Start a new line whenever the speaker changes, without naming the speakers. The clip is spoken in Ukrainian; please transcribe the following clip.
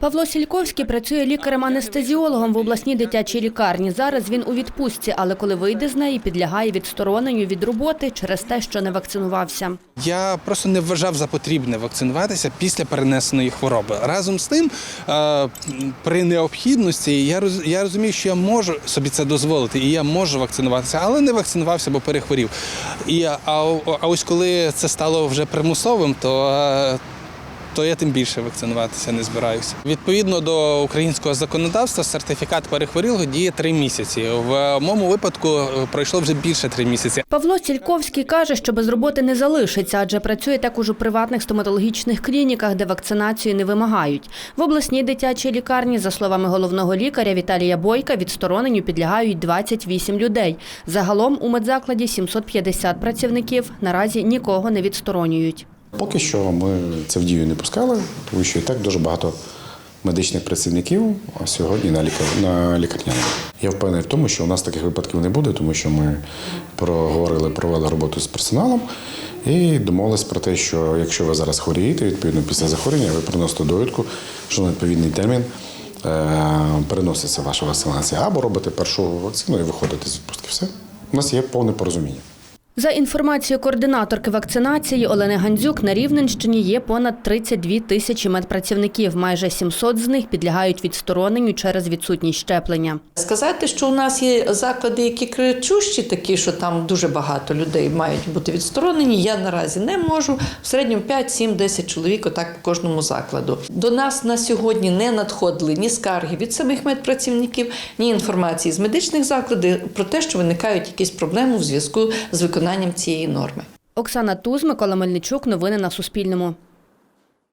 Павло Сільковський працює лікарем-анестезіологом в обласній дитячій лікарні. Зараз він у відпустці, але коли вийде з неї, підлягає відстороненню від роботи через те, що не вакцинувався.
Я просто не вважав за потрібне вакцинуватися після перенесеної хвороби. Разом з тим, е, при необхідності я розумію, що я можу собі це дозволити, і я можу вакцинуватися, але не вакцинувався, бо перехворів. І а, а ось коли це стало вже примусовим, то. То я тим більше вакцинуватися не збираюся. Відповідно до українського законодавства, сертифікат перехворілого діє три місяці. В моєму випадку е, пройшло вже більше три місяці.
Павло Сільковський каже, що без роботи не залишиться, адже працює також у приватних стоматологічних клініках, де вакцинацію не вимагають. В обласній дитячій лікарні, за словами головного лікаря Віталія Бойка, відстороненню підлягають 28 людей. Загалом у медзакладі 750 працівників. Наразі нікого не відсторонюють.
Поки що ми це в дію не пускали, тому що і так дуже багато медичних працівників а сьогодні на, лікар... на лікарняному. Я впевнений в тому, що у нас таких випадків не буде, тому що ми проговорили, провели роботу з персоналом і домовились про те, що якщо ви зараз хворієте, відповідно після захворювання ви приносите довідку, що на відповідний термін е- переноситься ваша вакцинація, або робите першу вакцину і виходите з відпустки. Все. У нас є повне порозуміння.
За інформацією координаторки вакцинації Олени Гандзюк, на Рівненщині є понад 32 тисячі медпрацівників. Майже 700 з них підлягають відстороненню через відсутність щеплення.
Сказати, що у нас є заклади, які кричущі, такі, що там дуже багато людей мають бути відсторонені, я наразі не можу. В середньому 5, 7, 10 чоловік отак по кожному закладу. До нас на сьогодні не надходили ні скарги від самих медпрацівників, ні інформації з медичних закладів про те, що виникають якісь проблеми в зв'язку з виконанням цієї норми.
Оксана Туз, Микола Мельничук. Новини на Суспільному.